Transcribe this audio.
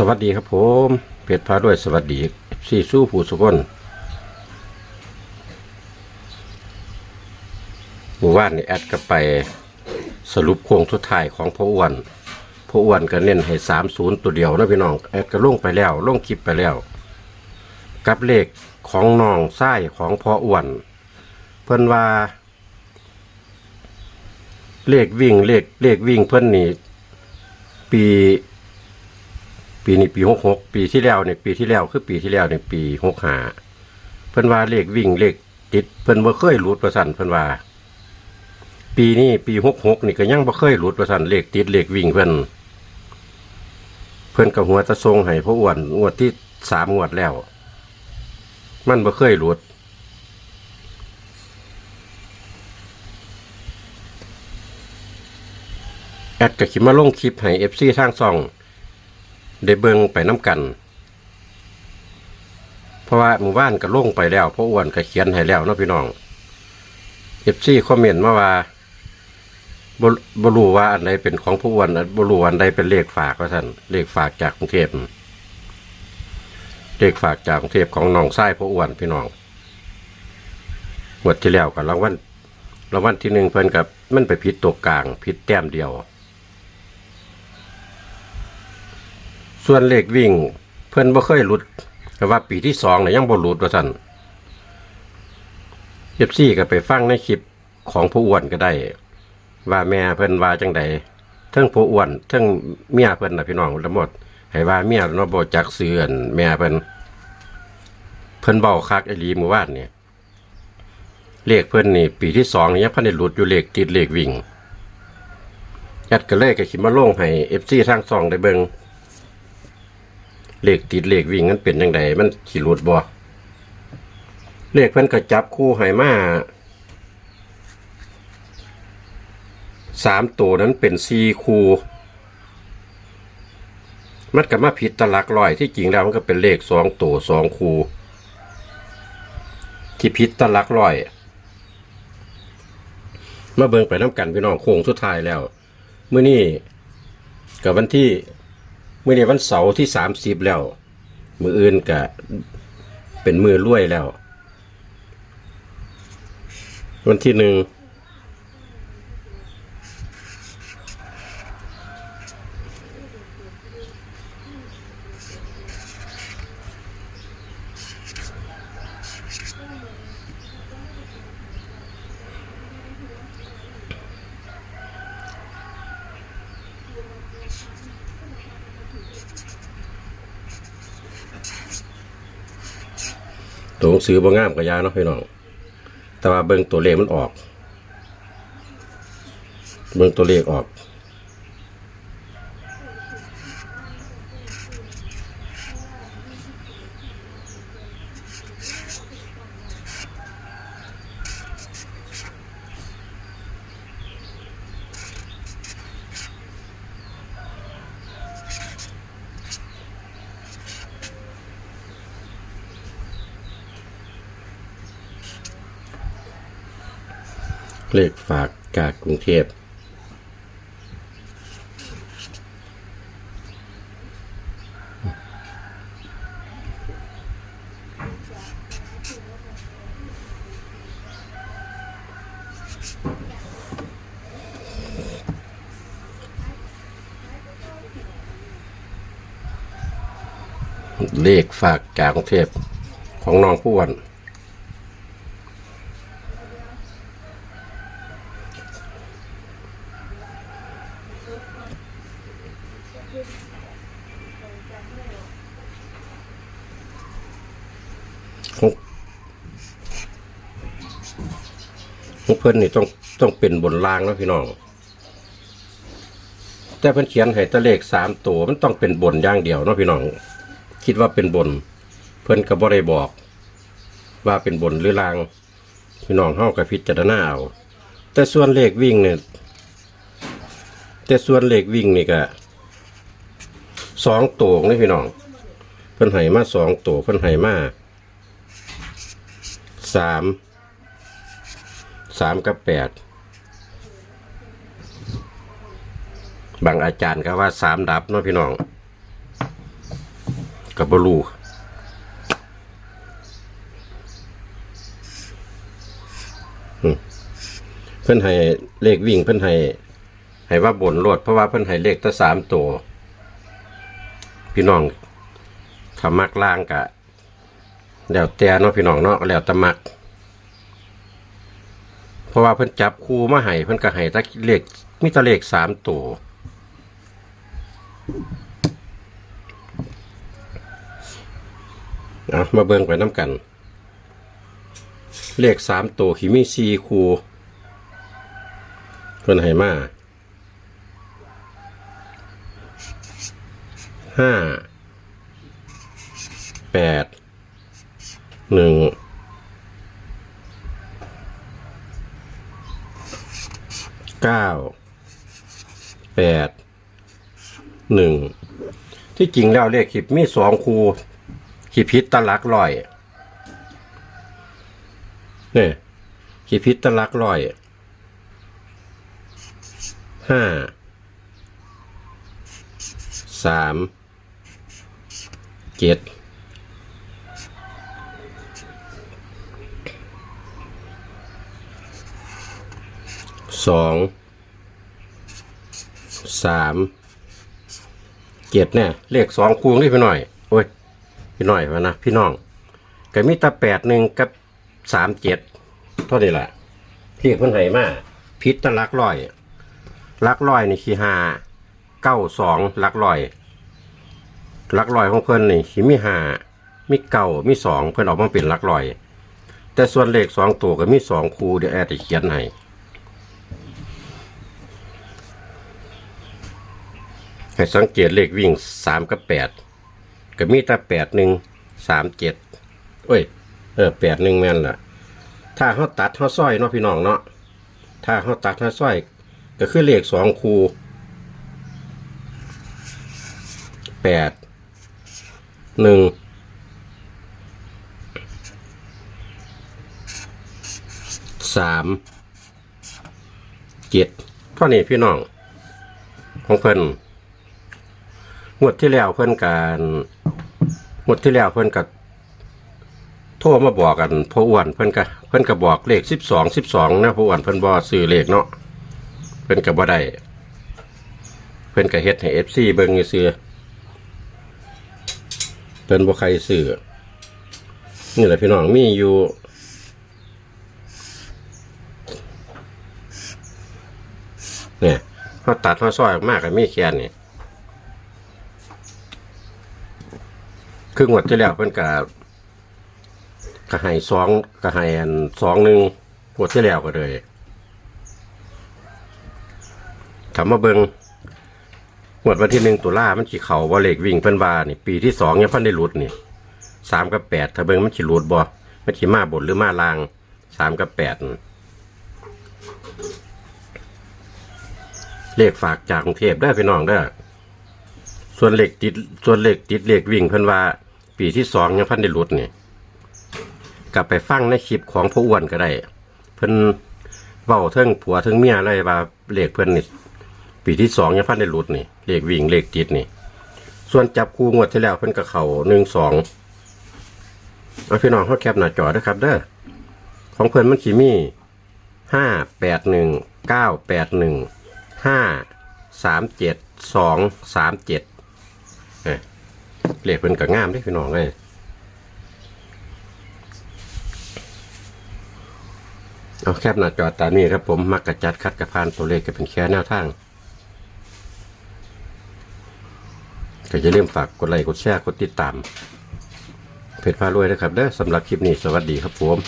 สวัสดีครับผมเพชรพาด้วยสวัสดีสี่สู้ผู้สุกนหมู่ว่านนี่แอดก็ไปสรุปโครงสุดท้ายของพ่ออ้วนพ่ออ้วนก็เน้นให้สามศูนย์ตัวเดียวนะพี่น้องแอดก็ลงไปแล้วลงคลิปไปแล้ว กับเลขของน้องไส้ของพออ้วน เพิ่นว่า เลขวิ่งเลขเลขวิ่งเพิ่นนี่ปี ปีนี้ปีหกหกปีที่แล้วเนี่ยปีที่แล้วคือปีที่แล้วเนี่ยปีหกหาเพิ่นว่าเลขวิ่งเลขติดเพิ่นบ่เคยหลุดประสันเพิ่นว่า ปีนี้ปีหกหกนี่ก็ยังบ่เคยหลุดประสันเลขติดเลขวิ่งเพิ่นเพิ่นกับหัวตะทรงให้พ่ออ้วนงวดที่สามงวดแล้ว มันบ่เคยหลุดแอดก็ขิมาลงคลิปให้ FC ทางซอง ได้เบิ่งไปน้ำกัน เพราะว่าหมู่บ้านก็ลงไปแล้วเพราะอ้วนก็เขียนให้แล้วเนาะพี่น้องเอฟซีคอมเมนต์มาว่าบบรูว่าอันใดเป็นของผู้อ้วนบรู้ว่าอันใดเป็นเลขฝากว่าท่านเลขฝากจากกรุงเทพเลขฝากจากกรุงเทพของน้องไส้ผู้อ้วนพี่น้องหมดที่แล้วกับรางวัลรางวัลที่หนึ่งเพิ่นกับมันไปผิดตัวกลางผิดแต้มเดียว ส่วนเลขวิ่ง เพิ่นบ่เคยหลุดแต่ว่าปีที่สองเนี่ยยังบ่หลุดว่าซั่นเอฟซีก็ไปฟังในคลิปของผู้อ้วนก็ได้ ว่าแม่เพิ่นว่าจังใดเทั้งผู้อ้วนเทั้งเมียเพิ่นนะพี่น้องทั้งหมดให้ว่าเมียเนาะบ่จักเสื่อนแม่เพิ่นเพิ่นเบาคักไอ้ลีหมู่บ้านนี่ยเลขเพิ่นนี่ ปีที่สองเนี่ยังพันได้หลุดอยู่เลขติดเลขวิ่งยัดก็เลยก็คิดมาโล่งให้ FC ทางช่องได้เบิ่ง เลขติดเลขวิ่งนั้นเป็นยังไงมันขี่รุดบ่เลขเพิ่นก็จับคู่ให้มาสามตัวนั้นเป็นสี่คู่มันก็มาผิดตะลักลอยที่จริงแล้วมันก็เป็นเลขสองตัวสองคู่ที่ผิดตะลักลอย มาเบิ่งไปน้ำกันพี่น้องโค้งสุดท้ายแล้วเมื่อนี้กับวันที่ มื่อในวันเสาร์ที่สามสิบแล้ว มืออื่นกะเป็นมือรวยแล้ว วันที่หนึ่ง ตัวหนังสือบ่งามกับยาเนาะพี่น้อง แต่ว่าเบิ่งตัวเลขมันออก เบิ่งตัวเลขออก เลขฝากจากกรุงเทพเลขฝากจากกรุงเทพของน้องผู้อ้วัน ของของเพิ่นนี่ต้องต้องเป็นบนรางแล้วพี่น้อง แต่เพิ่นเขียนให้ตะเลขสามตัวมันต้องเป็นบนอย่างเดียวนะพี่น้อง คิดว่าเป็นบน เพิ่นก็บ่ได้บอก ว่าเป็นบนหรือราง พี่น้องเฮาก็พิจารณาเอาแต่ส่วนเลขวิ่งเนี่ยแต่ส่วนเลขวิ่งนี่ก็สองตัวนี่พี่น้อง เพิ่นให้มาสองตัวเพิ่นให้มาสาม สามกับแปดบางอาจารย์ก็ว่าสามดับเนาะพี่น้องกับบรูเพิ่อนให้เลขวิ่งเพิ่อนให้ให้ว่าบนรวดเพราะว่าเพิ่อนให้เลขตั้งสามตัวพี่น้องถ้ามักล่างกะแล้วแต่เนาะพี่น้องเนาะแล้วแต่มัก ราะว่าเพิ่นจับคู่มาให้เพิ่นก็ให้ตะเลขมีตะเลขสามตัวเอามาเบิ่งไปน้ำกัน เลขสามตัวขีมีสี่คูเพิ่นให้มาห้าแปดหนึ่ง เก้าแปดหนึ่งที่จริงแล้วเลขขีดมีสองคูขีดพิษตะลักลอยเนี่ยขีดพิษตะลักลอยห้าสามเจ็ด สองสามเจ็ดเนี่ยเลขสองคูงนี่ไปหน่อยโอ้ยพี่น้อยวะนะพี่น้องก็มีตาแปดหนึ่งกับสามเจ็ดเท่านี้แหละพี่เพิ่นให้มาพิษตะลักร้อยลักร้อยนี่ขี้หาเก้าสองลักร้อยลักร้อยของเพิ่นนี่ขี้มีหามีเก้ามีสองเพิ่นออกมาเป็นลักร้อย แต่ส่วนเลขสองตัวก็มีสองคูเดี๋ยวแอดจะเขียนให้ ให้สังเกตเลขวิ่งสามกับแปดก็มีแต่แปดหนึ่งสามเจ็ดเอ้ย เออแปดหนึ่งแม่นล่ะ ถ้าเขาตัดเขาสร้อยเนาะพี่น้องเนาะถ้าเขาตัดเขาสร้อย ก็คือเลขสองคูแปดหนึ่งสามเจ็ดเท่านี้พี่น้องของเพิ่น งวดที่แล้วเพิ่อนการงวดที่แล้วเพิ่อนก็โทรมาบอกกันพ่ออ้วนเพิ่อนก็เพิ่อนก็บอกเลขสิบสองสิบสองนะพ่ออ้วนเพิ่อนบ่ซื้อเลขเนาะเพิ่อนก็บ่ได้เพิ่อนก็เฮ็ดให้ FC เบิ่งซื่อเพิ่อนบ่ใครซื้อนี่แหละพี่น้องมีอยู่เนี่ยเขาตัดเขาซอยออกมากก็มีแค่นี้ ครึ่งวดที่แล้วเพิ่นก็ก็ให้สองก็ให้อันสองหนึ่งงวดที่แล้วก็เลยถามมาเบิงงวดวันที่หนึ่งตุลามันขีเขาว่าเลขวิ่งเพิ่นว่านี่ ปีที่สองเนี่ยเพิ่นได้หลุดนี่สามกับแปดถ้าเบิงมันขีหลุดบ่มันขีมาบนหรือมาลางสามกับแปดเลขฝากจากกรุงเทพได้พี่น้องเด้ส่วนเหล็กติดส่วนเหล็กติดเหล็กวิ่งเพิ่นว่า ปีที่สองยังพันได้หลุดนี่กลับไปฟังในคลิปของพ่ออ้วนก็ได้ เพิ่นเว้าเทิงผัวเทิงเมียเลยว่าเล็กเพิ่นนี่ปีที่สองยังพันได้หลุดนี่เล็กวิ่งเล็กติดนี่ ส่วนจับคู่งวดที่แล้วเพิ่นก็เขาหนึ่งสองเอาพี่น้องเขาแคปหน้าจอด้ครับ เด้อของเพิ่นมันขีมีห้าแปดหนึ่งเก้าแปดหนึ่งห้าสามเจ็ดสองสามเจ็ด เลขเป็นกับงามได้พี่น้องเลยเอาแคบหน้าจอตามนี้ครับผมมักกระจัดคัดกระพานตัวเลขก็เป็นแค่แนวทางก็จะเริ่มฝากกดไลค์กดแชร์กดติดตาม เพจพารวยนะครับเด้อสำหรับคลิปนี้สวัสดีครับผม